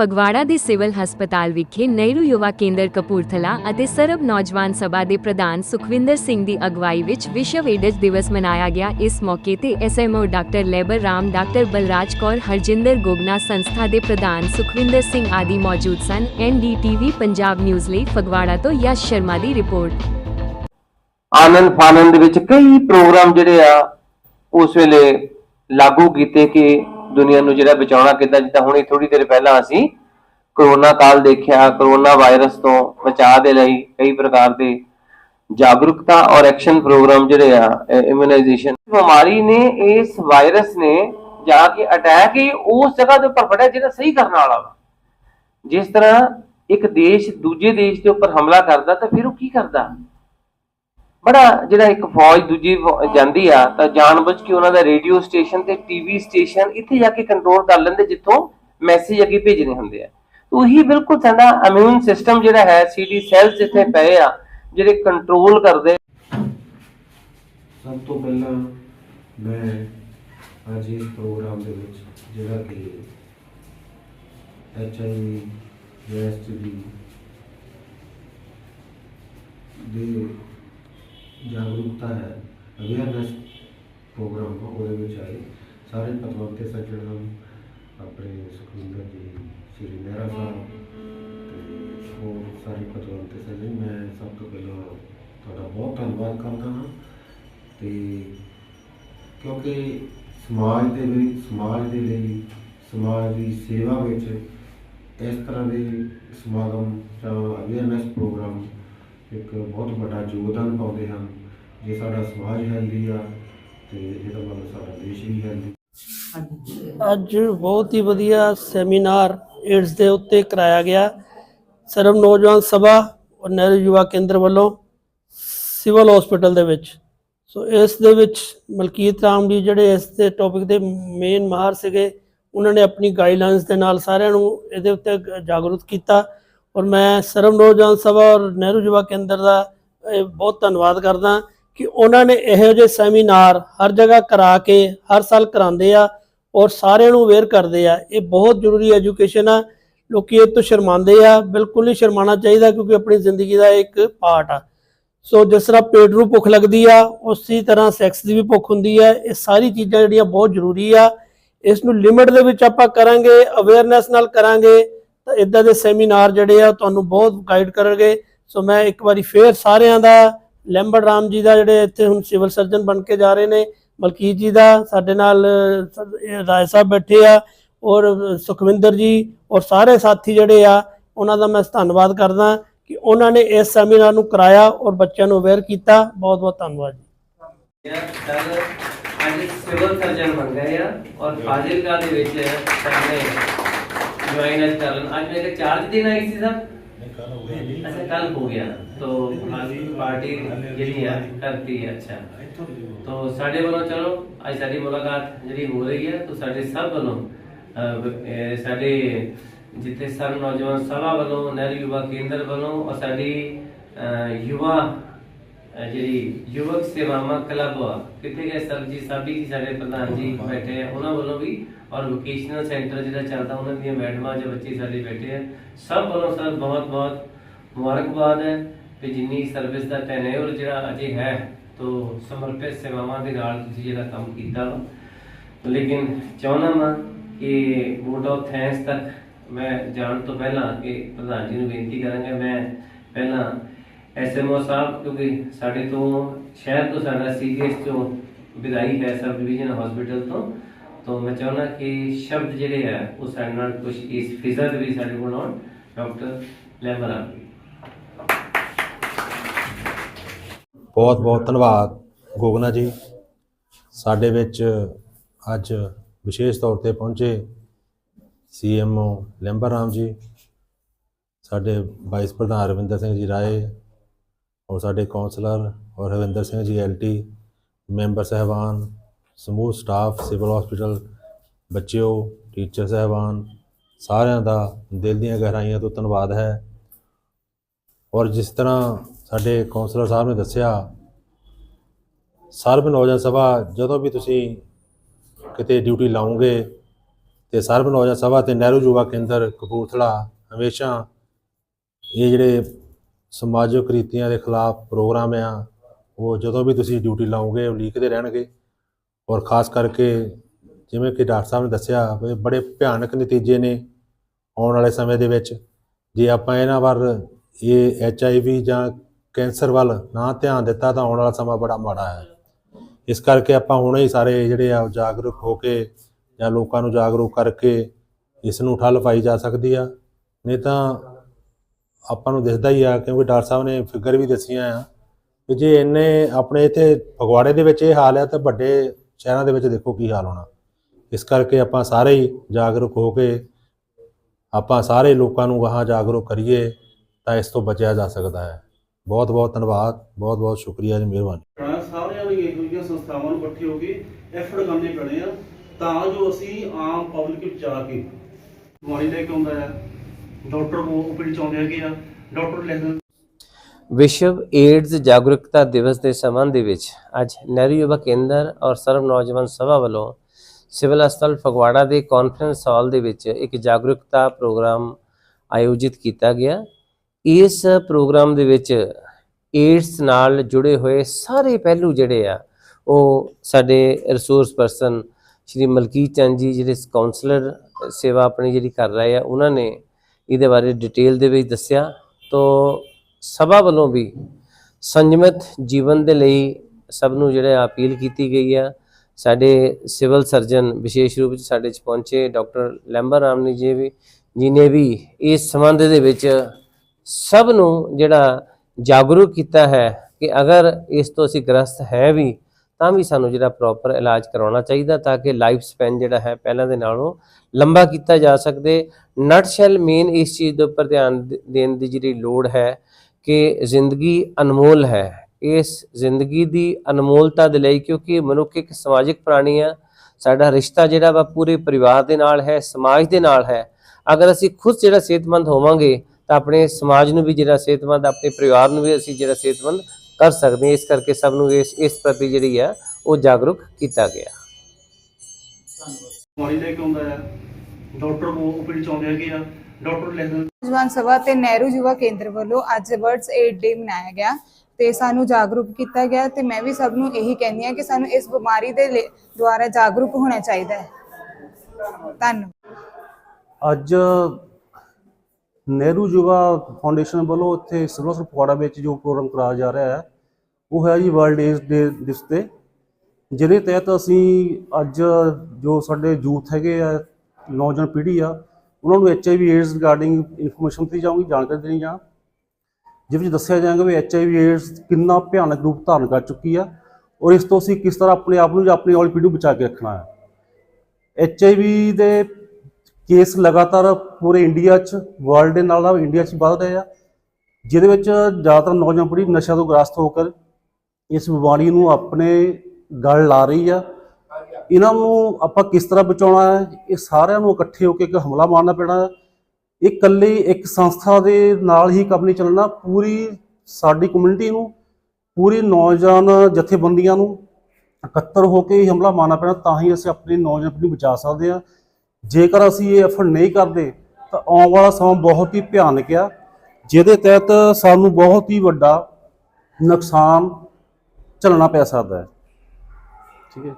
ਫਗਵਾੜਾ ਦੇ ਸਿਵਲ ਹਸਪਤਾਲ ਵਿਖੇ ਨਹਿਰੂ ਯੁਵਾ ਕੇਂਦਰ ਕਪੂਰਥਲਾ ਅਤੇ ਸਰਬ ਨੌਜਵਾਨ ਸਭਾ ਦੇ ਪ੍ਰਧਾਨ ਸੁਖਵਿੰਦਰ ਸਿੰਘ ਦੀ ਅਗਵਾਈ ਵਿੱਚ ਵਿਸ਼ਵ ਏਡਜ਼ ਦਿਵਸ ਮਨਾਇਆ ਗਿਆ। ਇਸ ਮੌਕੇ ਤੇ SMO doctor Laibar Ram, doctor Balraj Kaur, Harjinder Gogna ਸੰਸਥਾ ਦੇ ਪ੍ਰਧਾਨ ਸੁਖਵਿੰਦਰ ਸਿੰਘ ਆਦਿ ਮੌਜੂਦ ਸਨ। ਐਨਡੀਟੀਵੀ ਪੰਜਾਬ ਨਿਊਜ਼ ਲਈ ਫਗਵਾੜਾ ਤੋਂ ਯਸ਼ ਸ਼ਰਮਾ ਦੀ ਰਿਪੋਰਟ। ਆਨੰਦ ਫਾਨੰਦ ਵਿੱਚ ਕਈ ਪ੍ਰੋਗਰਾਮ ਜਿਹੜੇ ਆ, ਉਸ ਵੇਲੇ ਲਾਗੂ ਕੀਤੇ ਕਿ ਦੁਨੀਆ ਨੂੰ ਜਿਹੜਾ ਬਚਾਉਣਾ ਕਿੱਦਾਂ, ਜਿੱਦਾਂ ਹੁਣੇ ਥੋੜੀ ਦੇਰ ਪਹਿਲਾਂ ਅਸੀਂ ਕਰੋਨਾ ਕਾਲ ਦੇਖਿਆ, ਕਰੋਨਾ ਵਾਇਰਸ ਤੋਂ ਬਚਾਅ ਦੇ ਲਈ ਕਈ ਪ੍ਰਕਾਰ ਦੇ ਜਾਗਰੂਕਤਾ ਔਰ ਐਕਸ਼ਨ ਪ੍ਰੋਗਰਾਮ ਜਿਹੜੇ ਆ ਇਮਿਊਨਾਈਜੇਸ਼ਨ ਬਿਮਾਰੀ ਨੇ, ਇਸ ਵਾਇਰਸ ਨੇ ਜਾ ਕੇ ਅਟੈਕ ਹੀ ਉਸ ਜਗ੍ਹਾ ਦੇ ਉੱਪਰ ਫੜਿਆ ਜਿਹੜਾ ਸਹੀ ਕਰਨ ਵਾਲਾ ਵਾ। ਜਿਸ ਤਰ੍ਹਾਂ ਇੱਕ ਦੇਸ਼ ਦੂਜੇ ਦੇਸ਼ ਦੇ ਉੱਪਰ ਹਮਲਾ ਕਰਦਾ ਤਾਂ ਫਿਰ ਉਹ ਕੀ ਕਰਦਾ? ਬੜਾ ਜਿਹੜਾ ਇੱਕ ਫੌਜ ਦੂਜੀ ਜਾਂਦੀ ਆ, ਤਾਂ ਜਾਣਬੁੱਝ ਕੇ ਉਹਨਾਂ ਦਾ ਰੇਡੀਓ ਸਟੇਸ਼ਨ ਤੇ ਟੀਵੀ ਸਟੇਸ਼ਨ ਇੱਥੇ ਜਾ ਕੇ ਕੰਟਰੋਲ ਕਰ ਲੈਂਦੇ ਜਿੱਥੋਂ ਮੈਸੇਜ ਅੱਗੇ ਭੇਜਣੇ ਹੁੰਦੇ ਆ। ਉਹੀ ਬਿਲਕੁਲ ਸਾਡਾ ਇਮਿਊਨ ਸਿਸਟਮ ਜਿਹੜਾ ਹੈ ਸੀਡੀ ਸੈਲਸ ਜਿੱਥੇ ਪਏ ਆ, ਜਿਹੜੇ ਕੰਟਰੋਲ ਕਰਦੇ। ਸਭ ਤੋਂ ਪਹਿਲਾਂ ਮੈਂ ਅੱਜ ਇਸ ਪ੍ਰੋਗਰਾਮ ਦੇ ਵਿੱਚ ਜਿਹੜਾ ਕਿ ਐਚ ਆਈ ਵੀ ਐਸਟੀਡੀ ਦੇ ਜਾਗਰੂਕਤਾ ਹੈ ਅਵੇਅਰਨੈਸ ਪ੍ਰੋਗਰਾਮ ਉਹਦੇ ਵਿੱਚ ਆਏ। ਸਾਰੇ ਪਤਵੰਤੇ ਸੱਜਣ ਹਨ ਆਪਣੇ ਸੁਖਵਿੰਦਰ ਜੀ, ਸ਼੍ਰੀ ਮਹਿਰਾ ਸਾਹਿਬ ਤੇ ਹੋਰ ਸਾਰੇ ਪਤਵੰਤੇ ਸੱਜਣ ਮੈਂ ਸਭ ਤੋਂ ਪਹਿਲਾਂ ਤੁਹਾਡਾ ਬਹੁਤ ਧੰਨਵਾਦ ਕਰਦਾ ਹਾਂ ਤੇ ਕਿਉਂਕਿ ਸਮਾਜ ਦੇ ਲਈ, ਸਮਾਜ ਦੇ ਲਈ, ਸਮਾਜ ਦੀ ਸੇਵਾ ਵਿੱਚ ਇਸ ਤਰ੍ਹਾਂ ਦੇ ਸਮਾਗਮ ਜਾਂ ਅਵੇਅਰਨੈਸ ਪ੍ਰੋਗਰਾਮ ਇੱਕ ਬਹੁਤ ਵੱਡਾ ਯੋਗਦਾਨ ਪਾਉਂਦੇ ਹਨ। ਜੇ ਸਾਡਾ ਸਮਾਜ ਹੈਲਦੀ ਆ, ਤੇ ਇਹਦਾ ਮਤਲਬ ਸਾਡਾ ਦੇਸ਼ ਵੀ ਹੈਲਦੀ ਅੱਜ ਬਹੁਤ ਹੀ ਵਧੀਆ ਸੈਮੀਨਾਰ ਏਡਸ ਦੇ ਉੱਤੇ ਕਰਾਇਆ ਗਿਆ। ਸਰਵ ਨੌਜਵਾਨ ਸਭਾ ਔਰ ਨਹਿਰੂ ਯੁਵਾ ਕੇਂਦਰ ਵੱਲੋਂ ਸਿਵਲ ਹਸਪੀਟਲ ਦੇ ਵਿੱਚ। ਸੋ ਇਸ ਦੇ ਵਿੱਚ ਮਲਕੀਤ ਰਾਮ ਜੀ ਜਿਹੜੇ ਇਸ ਦੇ ਟੌਪਿਕ ਦੇ ਮੇਨ ਮਾਹਰ ਸੀਗੇ, ਉਹਨਾਂ ਨੇ ਆਪਣੀ ਗਾਈਡਲਾਈਨਸ ਦੇ ਨਾਲ ਸਾਰਿਆਂ ਨੂੰ ਇਹਦੇ ਉੱਤੇ ਜਾਗਰੂਕ ਕੀਤਾ। ਔਰ ਮੈਂ ਸਰਮ ਨੌਜਵਾਨ ਸਭਾ ਔਰ ਨਹਿਰੂ ਯੁਵਾ ਕੇਂਦਰ ਦਾ, ਇਹ ਬਹੁਤ ਧੰਨਵਾਦ ਕਰਦਾ ਕਿ ਉਹਨਾਂ ਨੇ ਇਹੋ ਜਿਹੇ ਸੈਮੀਨਾਰ ਹਰ ਜਗ੍ਹਾ ਕਰਾ ਕੇ, ਹਰ ਸਾਲ ਕਰਾਉਂਦੇ ਆ ਔਰ ਸਾਰਿਆਂ ਨੂੰ ਅਵੇਅਰ ਕਰਦੇ ਆ। ਇਹ ਬਹੁਤ ਜ਼ਰੂਰੀ ਐਜੂਕੇਸ਼ਨ ਆ। ਲੋਕੀ ਇਹ ਤੋਂ ਸ਼ਰਮਾਉਂਦੇ ਆ। ਬਿਲਕੁਲ ਨਹੀਂ ਸ਼ਰਮਾਉਣਾ ਚਾਹੀਦਾ ਕਿਉਂਕਿ ਆਪਣੀ ਜ਼ਿੰਦਗੀ ਦਾ ਇੱਕ ਪਾਰਟ ਆ। ਸੋ ਜਿਸ ਤਰ੍ਹਾਂ ਪੇਟ ਨੂੰ ਭੁੱਖ ਲੱਗਦੀ ਆ, ਉਸੇ ਤਰ੍ਹਾਂ ਸੈਕਸ ਦੀ ਵੀ ਭੁੱਖ ਹੁੰਦੀ ਆ। ਇਹ ਸਾਰੀ ਚੀਜ਼ਾਂ ਜਿਹੜੀਆਂ ਬਹੁਤ ਜ਼ਰੂਰੀ ਆ। ਇਸ ਨੂੰ ਲਿਮਿਟ ਦੇ ਵਿੱਚ ਆਪਾਂ ਕਰਾਂਗੇ ਅਵੇਅਰਨੈਸ ਨਾਲ ਕਰਾਂਗੇ। ਤਾਂ ਇਦਾਂ ਦੇ ਸੈਮੀਨਾਰ ਜਿਹੜੇ ਆ ਤੁਹਾਨੂੰ ਬਹੁਤ ਗਾਈਡ ਕਰਨਗੇ। ਸੋ ਮੈਂ ਇੱਕ ਵਾਰੀ ਫੇਰ ਸਾਰਿਆਂ ਦਾ ਲੈਂਬਰ ਰਾਮ ਜੀ ਦਾ ਜਿਹੜੇ ਇੱਥੇ ਹੁਣ ਸਿਵਲ ਸਰਜਨ ਬਣ ਕੇ ਜਾ ਰਹੇ ਨੇ, ਮਲਕੀਤ ਜੀ ਦਾ, ਸਾਡੇ ਨਾਲ ਰਾਏ ਸਾਹਿਬ ਬੈਠੇ ਆ, ਔਰ ਸੁਖਵਿੰਦਰ ਜੀ, ਔਰ ਸਾਰੇ ਸਾਥੀ ਜਿਹੜੇ ਆ, ਉਹਨਾਂ ਦਾ ਮੈਂ ਧੰਨਵਾਦ ਕਰਦਾ ਕਿ ਉਹਨਾਂ ਨੇ ਇਸ ਸੈਮੀਨਾਰ ਨੂੰ ਕਰਾਇਆ ਔਰ ਬੱਚਿਆਂ ਨੂੰ ਅਵੇਅਰ ਕੀਤਾ। ਬਹੁਤ ਬਹੁਤ ਧੰਨਵਾਦ ਜੀ। ਅੱਜ ਸਿਵਲ ਸਰਜਨ ਬਣ ਗਏ ਆ, ਔਰ ਫਾਜ਼ਿਲਕਾ ਦੇ ਵਿੱਚ ਸਾਡੇ ਜੁਆਇਨ ਅੱਜ ਕਰਨ ਅੱਜ ਮੇਰੇ ਚਾਰਜ ਦਿਨ ਆਈ ਸੀ ਸਰ अच्छा कल हो गया तो आज पार्टी ਜਿਹੜੀ ਆ ਕਰਤੀ ਹੈ ਅੱਛਾ तो ਸਾਡੇ ਵੱਲੋਂ ਚਲੋ ਅੱਜ ਸਾਡੀ ਮੁਲਾਕਾਤ ਜਿਹੜੀ ਹੋ ਰਹੀ ਹੈ ਤਾਂ ਸਾਡੇ ਸਭ ਵੱਲੋਂ ਅਹ, ਇਹ ਸਾਡੇ ਜਿੱਥੇ ਸਰ ਨੌਜਵਾਨ ਸਭਾ ਵੱਲੋਂ ਨਹਿਰੂ ਯੁਵਾ ਕੇਂਦਰ ਵੱਲੋਂ ਔਰ ਸਾਡੀ ਅਹ, ਯੁਵਾ ਅਹ, ਜਿਹੜੀ ਯੁਵਕ ਸੇਵਾਵਾਂ ਕਲੱਬ ਆ ਕਿੱਥੇ ਗਏ ਸਰਜੀਤ ਸਾਬੀ ਜੀ ਸਾਡੇ ਪ੍ਰਧਾਨ ਜੀ ਬੈਠੇ ਆ ਉਹਨਾਂ ਵੱਲੋਂ ਵੀ ਔਰ ਵੋਕੇਸ਼ਨਲ ਸੈਂਟਰ ਜਿਹੜਾ ਚੱਲਦਾ ਉਹਨਾਂ ਦੀਆਂ ਮੈਡਮਾਂ ਜਾਂ ਬੱਚੇ ਸਾਡੇ ਬੈਠੇ ਆ। ਸਭ ਵੱਲੋਂ ਸਰ ਬਹੁਤ ਬਹੁਤ ਮੁਬਾਰਕਬਾਦ ਹੈ ਕਿ ਜਿੰਨੀ ਸਰਵਿਸ ਦਾ ਟੈਨਿਓਰ ਜਿਹੜਾ ਅਜੇ ਹੈ ਤੋ ਸਮਰਪਿਤ ਸੇਵਾਵਾਂ ਦੇ ਨਾਲ ਤੁਸੀਂ ਜਿਹੜਾ ਕੰਮ ਕੀਤਾ ਵਾ। ਲੇਕਿਨ ਚਾਹੁੰਦਾ ਮੈਂ ਕਿ ਵੋਟ ਆਫ ਥੈਂਕਸ ਤੱਕ ਮੈਂ ਜਾਣ ਤੋਂ ਪਹਿਲਾਂ ਕਿ ਪ੍ਰਧਾਨ ਜੀ ਨੂੰ ਬੇਨਤੀ ਕਰਾਂਗਾ ਮੈਂ ਪਹਿਲਾਂ ਐਸਐਮਓ ਸਾਹਿਬ, ਕਿਉਂਕਿ ਸਾਡੇ ਤੋਂ ਸ਼ਹਿਰ ਤੋਂ ਸਾਡਾ ਸੀਡੀਐਸ ਤੋਂ ਵਿਦਾਈ ਹੈ ਸਬ ਡਿਵੀਜ਼ਨ ਹਸਪੀਟਲ ਤੋਂ ਤੋਂ ਮੈਂ ਚਾਹੁੰਦਾ ਕਿ ਸ਼ਬਦ ਜਿਹੜੇ ਆ ਉਹ ਸਾਡੇ ਨਾਲ ਕੁਝ ਇਸ ਫਿਜ਼ਾ ਦੇ ਵੀ ਸਾਡੇ ਕੋਲ ਆਉਣ, ਡਾਕਟਰ ਲੈਮਰਾ ਬਹੁਤ ਬਹੁਤ ਧੰਨਵਾਦ ਗੋਗਨਾ ਜੀ। ਸਾਡੇ ਵਿੱਚ ਅੱਜ ਵਿਸ਼ੇਸ਼ ਤੌਰ ਤੇ ਪਹੁੰਚੇ ਸੀਐਮਓ ਲੈਂਬਰ ਰਾਮ ਜੀ, ਸਾਡੇ ਵਾਈਸ ਪ੍ਰਧਾਨ ਰਵਿੰਦਰ ਸਿੰਘ ਜੀ ਰਾਏ ਔਰ ਸਾਡੇ ਕਾਉਂਸਲਰ ਔਰ ਰਵਿੰਦਰ ਸਿੰਘ ਜੀ ਐਲਟੀ ਮੈਂਬਰ ਸਹਿਬਾਨ, ਸਮੂਹ ਸਟਾਫ ਸਿਵਲ ਹਸਪੀਟਲ ਬੱਚਿਓ ਟੀਚਰ ਸਹਿਬਾਨ, ਸਾਰਿਆਂ ਦਾ ਦਿਲ ਦੀਆਂ ਗਹਿਰਾਈਆਂ ਤੋਂ ਧੰਨਵਾਦ ਹੈ। ਔਰ ਜਿਸ ਤਰ੍ਹਾਂ ਸਾਡੇ ਕਾਉਂਸਲਰ ਸਾਹਿਬ ਨੇ ਦੱਸਿਆ, ਸਰਬ ਨੌਜਵਾਨ ਸਭਾ ਜਦੋਂ ਵੀ ਤੁਸੀਂ ਕਿਤੇ ਡਿਊਟੀ ਲਾਉਂਗੇ ਤੇ ਸਰਬ ਨੌਜਵਾਨ ਸਭਾ ਤੇ ਨਹਿਰੂ ਯੁਵਾ ਕੇਂਦਰ, ਕਪੂਰਥਲਾ, ਹਮੇਸ਼ਾ ਇਹ ਜਿਹੜੇ ਸਮਾਜਿਕ ਰੀਤੀਆਂ ਦੇ ਖਿਲਾਫ ਪ੍ਰੋਗਰਾਮ ਆ, ਉਹ ਜਦੋਂ ਵੀ ਤੁਸੀਂ ਡਿਊਟੀ ਲਾਓਗੇ ਉਹ ਲਿਖਦੇ ਰਹਿਣਗੇ। ਔਰ ਖਾਸ ਕਰਕੇ ਜਿਵੇਂ ਕਿ ਡਾਕਟਰ ਸਾਹਿਬ ਨੇ ਦੱਸਿਆ, ਵੀ ਬੜੇ ਭਿਆਨਕ ਨਤੀਜੇ ਨੇ ਆਉਣ ਵਾਲੇ ਸਮੇਂ ਦੇ ਵਿੱਚ। ਜੇ ਆਪਾਂ ਇਹਨਾਂ ਵੱਲ ਇਹ ਐਚ ਆਈ ਵੀ ਜਾਂ ਕੈਂਸਰ ਵੱਲ ਨਾ ਧਿਆਨ ਦਿੱਤਾ, ਤਾਂ ਆਉਣ ਵਾਲਾ ਸਮਾਂ ਬੜਾ ਮਾੜਾ ਹੈ। ਇਸ ਕਰਕੇ ਆਪਾਂ ਹੁਣੇ ਹੀ ਸਾਰੇ ਜਿਹੜੇ ਆ ਜਾਗਰੂਕ ਹੋ ਕੇ ਜਾਂ ਲੋਕਾਂ ਨੂੰ ਜਾਗਰੂਕ ਕਰਕੇ ਇਸ ਨੂੰ ਠੱਲ ਪਾਈ ਜਾ ਸਕਦੀ ਆ। ਨਹੀਂ ਤਾਂ ਆਪਾਂ ਨੂੰ ਦਿਸਦਾ ਹੀ ਆ, ਕਿਉਂਕਿ ਡਾਕਟਰ ਸਾਹਿਬ ਨੇ ਫਿਗਰ ਵੀ ਦੱਸੀਆਂ ਆ। ਕਿ ਜੇ ਇੰਨੇ ਆਪਣੇ ਇੱਥੇ ਫਗਵਾੜੇ ਦੇ ਵਿੱਚ ਇਹ ਹਾਲ ਹੈ ਤਾਂ ਵੱਡੇ ਸ਼ਹਿਰਾਂ ਦੇ ਵਿੱਚ ਦੇਖੋ ਕੀ ਹਾਲ ਹੋਣਾ। ਇਸ ਕਰਕੇ ਆਪਾਂ ਸਾਰੇ ਹੀ ਜਾਗਰੂਕ ਹੋ ਕੇ ਆਪਾਂ ਸਾਰੇ ਲੋਕਾਂ ਨੂੰ ਗਾਹਾਂ ਜਾਗਰੂਕ ਕਰੀਏ, ਤਾਂ ਇਸ ਤੋਂ ਬਚਿਆ ਜਾ ਸਕਦਾ ਹੈ। ਬਹੁਤ ਬਹੁਤ ਧੰਨਵਾਦ ਬਹੁਤ ਬਹੁਤ ਸ਼ੁਕਰੀਆ ਜੀ, ਮਿਹਰਬਾਨੀ। ਸਾਰਿਆਂ ਨੂੰ ਇਹੋ ਜਿਹੀਆਂ ਸੰਸਥਾਵਾਂ ਨੂੰ ਇਕੱਠੇ ਹੋ ਕੇ ਐਫਰਟ ਕਰਨੇ ਪੈਣੇ ਆ, ਤਾਂ ਜੋ ਅਸੀਂ ਆਮ ਪਬਲਿਕ ਵਿੱਚ ਜਾ ਕੇ ਬਿਮਾਰੀ ਲੈ ਕੇ ਆਉਂਦਾ ਹੈ ਡਾਕਟਰ ਓਪੀਡੀ ਚ ਆਉਂਦੇ ਹੈਗੇ ਆ, ਡਾਕਟਰ ਲਿਖ ਵਿਸ਼ਵ ਏਡਜ਼ ਜਾਗਰੂਕਤਾ ਦਿਵਸ ਦੇ ਸੰਬੰਧ ਦੇ ਵਿੱਚ ਅੱਜ ਨਹਿਰੂ ਯੁਵਾ ਕੇਂਦਰ ਔਰ ਸਰਵ ਨੌਜਵਾਨ ਸਭਾ ਵੱਲੋਂ ਸਿਵਲ ਹਸਪਤਾਲ ਫਗਵਾੜਾ ਦੇ ਕਾਨਫਰੰਸ ਹਾਲ ਦੇ ਵਿੱਚ ਇੱਕ ਜਾਗਰੂਕਤਾ ਪ੍ਰੋਗਰਾਮ ਆਯੋਜਿਤ ਕੀਤਾ ਗਿਆ। ਇਸ ਪ੍ਰੋਗਰਾਮ ਦੇ ਵਿੱਚ ਏਡਸ ਨਾਲ ਜੁੜੇ ਹੋਏ ਸਾਰੇ ਪਹਿਲੂ ਜਿਹੜੇ ਆ, ਉਹ ਸਾਡੇ ਰਿਸੋਰਸ ਪਰਸਨ ਸ਼੍ਰੀ ਮਲਕੀਤ ਚੰਦ ਜੀ, ਜਿਹੜੇ ਕਾਉਂਸਲਰ ਸੇਵਾ ਆਪਣੀ ਜਿਹੜੀ ਕਰ ਰਹੇ ਆ, ਉਹਨਾਂ ਨੇ ਇਹਦੇ ਬਾਰੇ ਡਿਟੇਲ ਦੇ ਵਿੱਚ ਦੱਸਿਆ। ਤੋਂ ਸਭਾ ਵੱਲੋਂ ਵੀ ਸੰਜਮਿਤ ਜੀਵਨ ਦੇ ਲਈ ਸਭ ਨੂੰ ਜਿਹੜਾ ਅਪੀਲ ਕੀਤੀ ਗਈ ਆ। ਸਾਡੇ ਸਿਵਲ ਸਰਜਨ ਵਿਸ਼ੇਸ਼ ਰੂਪ ਵਿੱਚ ਸਾਡੇ ਚ ਪਹੁੰਚੇ ਡਾਕਟਰ ਲੈਂਬਰ ਰਾਮਨੀ ਜੀ ਵੀ ਜੀ ਵੀ ਇਸ ਸੰਬੰਧ ਦੇ ਵਿੱਚ ਸਭ ਨੂੰ ਜਿਹੜਾ ਜਾਗਰੂਕ ਕੀਤਾ ਹੈ ਕਿ ਅਗਰ ਇਸ ਤੋਂ ਅਸੀਂ ਗ੍ਰਸਤ ਹੈ ਵੀ ਤਾਂ ਵੀ ਸਾਨੂੰ ਜਿਹੜਾ ਪ੍ਰੋਪਰ ਇਲਾਜ ਕਰਾਉਣਾ ਚਾਹੀਦਾ ਤਾਂ ਕਿ ਲਾਈਫ ਸਪੈਨ ਜਿਹੜਾ ਹੈ ਪਹਿਲਾਂ ਦੇ ਨਾਲੋਂ ਲੰਬਾ ਕੀਤਾ ਜਾ ਸਕਦੇ। ਨਟ ਸ਼ੈਲ ਮੇਨ ਇਸ ਚੀਜ਼ ਦੇ ਉੱਪਰ ਧਿਆਨ ਦੇਣ ਦੀ ਜਿਹੜੀ ਲੋੜ ਹੈ ਕਿ ਜ਼ਿੰਦਗੀ ਅਨਮੋਲ ਹੈ। ਇਸ ਜ਼ਿੰਦਗੀ ਦੀ ਅਨਮੋਲਤਾ ਦੇ ਲਈ ਕਿਉਂਕਿ ਮਨੁੱਖ ਇੱਕ ਸਮਾਜਿਕ ਪ੍ਰਾਣੀ ਆ, ਸਾਡਾ ਰਿਸ਼ਤਾ ਜਿਹੜਾ ਵਾ ਪੂਰੇ ਪਰਿਵਾਰ ਦੇ ਨਾਲ ਹੈ, ਸਮਾਜ ਦੇ ਨਾਲ ਹੈ। ਅਗਰ ਅਸੀਂ ਖੁਦ ਜਿਹੜਾ ਸਿਹਤਮੰਦ ਹੋਵਾਂਗੇ ਤਾਂ ਆਪਣੇ ਸਮਾਜ ਨੂੰ ਵੀ ਜਿਹੜਾ ਸਿਹਤਮੰਦ, ਆਪਣੇ ਪਰਿਵਾਰ ਨੂੰ ਵੀ ਅਸੀਂ ਜਿਹੜਾ ਸਿਹਤਮੰਦ ਕਰ ਸਕਦੇ ਹਾਂ। ਇਸ ਕਰਕੇ ਸਭ ਨੂੰ ਇਸ ਇਸ ਪ੍ਰਤੀ ਜਿਹੜੀ ਆ ਉਹ ਜਾਗਰੂਕ ਕੀਤਾ ਗਿਆ। ਬਿਮਾਰੀ ਲੈ ਕੇ ਆਉਂਦਾ ਹੈ ਡਾਕਟਰ ਕੋ ਓਪੀਡੀ ਚ ਆਉਂਦੇ ਹੈਗੇ ਆ। ਡਾਕਟਰ ਲਿਖ ਦਿੰਦੇ ਨੌਜਵਾਨ ਸਭਾ ਤੇ ਨਹਿਰੂ ਯੁਵਾ ਕੇਂਦਰ ਵੱਲੋਂ ਅੱਜ ਵਰਡਸ ਏਡ ਡੇ ਮਨਾਇਆ ਗਿਆ ਤੇ ਸਾਨੂੰ ਜਾਗਰੂਕ ਕੀਤਾ ਗਿਆ ਤੇ ਮੈਂ ਵੀ ਸਭ ਨੂੰ ਇਹੀ ਕਹਿੰਦੀ ਆ ਕਿ ਸਾਨੂੰ ਇਸ ਬਿਮਾਰੀ ਦੇ ਦੁਆਰਾ ਜਾਗਰੂਕ ਹੋਣਾ ਚਾਹੀਦਾ ਹੈ। ਧੰਨਵਾਦ। ਅੱਜ ਨਹਿਰੂ ਯੁਵਾ ਫਾਊਂਡੇਸ਼ਨ ਵੱਲੋਂ ਇੱਥੇ ਸਿਵਲ ਹਸਪਤਾਲ ਫਗਵਾੜਾ ਵਿੱਚ ਜੋ ਪ੍ਰੋਗਰਾਮ ਕਰਾਇਆ ਜਾ ਰਿਹਾ ਹੈ, ਉਹ ਹੈ ਜੀ ਵਰਲਡ ਏਜ ਡੇ ਦਿਵਸ ਤੇ, ਜਿਹਦੇ ਤਹਿਤ ਅਸੀਂ ਅੱਜ ਜੋ ਸਾਡੇ ਯੂਥ ਹੈਗੇ ਆ, ਨੌਜਵਾਨ ਪੀੜ੍ਹੀ ਆ, ਉਹਨਾਂ ਨੂੰ ਐਚਆਈਵੀ ਏਡਸ ਰਿਗਾਰਡਿੰਗ ਇਨਫੋਰਮੇਸ਼ਨ ਦਿੱਤੀ ਜਾਊਗੀ, ਜਾਣਕਾਰੀ ਦੇਣੀ ਜਾ ਜਿਸ ਵਿੱਚ ਦੱਸਿਆ ਜਾਏਗਾ ਵੀ ਐਚਆਈਵੀ ਏਡਸ ਕਿੰਨਾ ਭਿਆਨਕ ਰੂਪ ਧਾਰਨ ਕਰ ਚੁੱਕੀ ਆ, ਔਰ ਇਸ ਤੋਂ ਅਸੀਂ ਕਿਸ ਤਰ੍ਹਾਂ ਆਪਣੇ ਆਪ ਨੂੰ ਜਾਂ ਆਪਣੀ ਔਲ ਪੀੜ੍ਹੀ ਨੂੰ ਬਚਾ ਕੇ ਰੱਖਣਾ ਹੈ। ਐਚਆਈਵੀ ਦੇ ਕੇਸ ਲਗਾਤਾਰ ਪੂਰੇ ਇੰਡੀਆ 'ਚ ਵਰਲਡ ਦੇ ਨਾਲ ਨਾਲ ਇੰਡੀਆ 'ਚ ਵੱਧ ਰਹੇ ਆ, ਜਿਹਦੇ ਵਿੱਚ ਜ਼ਿਆਦਾਤਰ ਨੌਜਵਾਨ ਪੀੜ੍ਹੀ ਨਸ਼ਾ ਤੋਂ ਗ੍ਰਸਤ ਹੋ ਕੇ ਇਸ ਬਿਮਾਰੀ ਨੂੰ ਆਪਣੇ ਗਲ ਲਾ ਰਹੀ ਆ। ਇਹਨਾਂ ਨੂੰ ਆਪਾਂ ਕਿਸ ਤਰ੍ਹਾਂ ਬਚਾਉਣਾ ਹੈ? ਇਹ ਸਾਰਿਆਂ ਨੂੰ ਇਕੱਠੇ ਹੋ ਕੇ ਇੱਕ ਹਮਲਾ ਮਾਰਨਾ ਪੈਣਾ ਇਹ ਇਕੱਲੀ ਇੱਕ ਸੰਸਥਾ ਦੇ ਨਾਲ ਹੀ ਕੰਮ ਨਹੀਂ ਚੱਲਣਾ, ਪੂਰੀ ਸਾਡੀ ਕਮਿਊਨਿਟੀ ਨੂੰ, ਪੂਰੀ ਨੌਜਵਾਨ ਜਥੇਬੰਦੀਆਂ ਨੂੰ ਇਕੱਤਰ ਹੋ ਕੇ ਹੀ ਹਮਲਾ ਮਾਰਨਾ ਪੈਣਾ, ਤਾਂ ਹੀ ਅਸੀਂ ਆਪਣੀ ਨੌਜਵਾਨ ਪੀੜ੍ਹੀ ਨੂੰ ਬਚਾ ਸਕਦੇ ਹਾਂ। ਜੇਕਰ ਅਸੀਂ ਇਹ ਐਫਰਟ ਨਹੀਂ ਕਰਦੇ, ਤਾਂ ਆਉਣ ਵਾਲਾ ਸਮਾਂ ਬਹੁਤ ਹੀ ਭਿਆਨਕ ਆ, ਜਿਹਦੇ ਤਹਿਤ ਸਾਨੂੰ ਬਹੁਤ ਹੀ ਵੱਡਾ ਨੁਕਸਾਨ ਝੱਲਣਾ ਪੈ ਸਕਦਾ ਹੈ। ਠੀਕ ਹੈ।